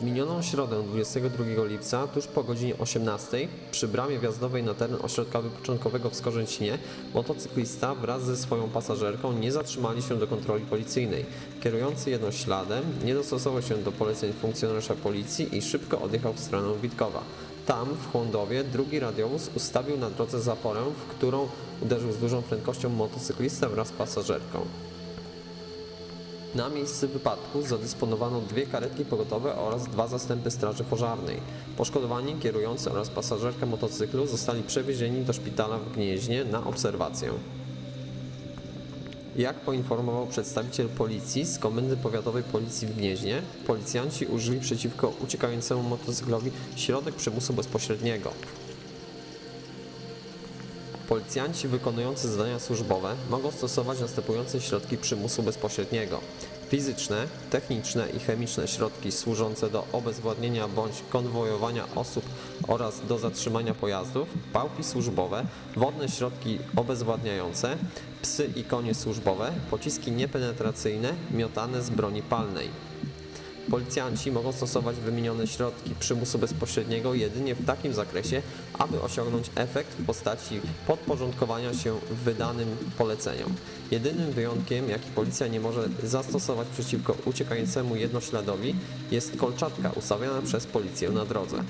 W minioną środę 22 lipca, tuż po godzinie 18, przy bramie wjazdowej na teren ośrodka wypoczynkowego w Skorzęcinie, motocyklista wraz ze swoją pasażerką nie zatrzymali się do kontroli policyjnej. Kierujący jedno śladem nie dostosował się do poleceń funkcjonariusza policji i szybko odjechał w stronę Witkowa. Tam, w Chłondowie, drugi radiowóz ustawił na drodze zaporę, w którą uderzył z dużą prędkością motocyklista wraz z pasażerką. Na miejsce wypadku zadysponowano dwie karetki pogotowe oraz dwa zastępy straży pożarnej. Poszkodowani kierujący oraz pasażerka motocyklu zostali przewiezieni do szpitala w Gnieźnie na obserwację. Jak poinformował przedstawiciel policji z Komendy Powiatowej Policji w Gnieźnie, policjanci użyli przeciwko uciekającemu motocyklowi środek przymusu bezpośredniego. Policjanci wykonujący zadania służbowe mogą stosować następujące środki przymusu bezpośredniego: fizyczne, techniczne i chemiczne środki służące do obezwładnienia bądź konwojowania osób oraz do zatrzymania pojazdów, pałki służbowe, wodne środki obezwładniające, psy i konie służbowe, pociski niepenetracyjne, miotane z broni palnej. Policjanci mogą stosować wymienione środki przymusu bezpośredniego jedynie w takim zakresie, aby osiągnąć efekt w postaci podporządkowania się wydanym poleceniom. Jedynym wyjątkiem, jaki policja nie może zastosować przeciwko uciekającemu jednośladowi, jest kolczatka ustawiona przez policję na drodze.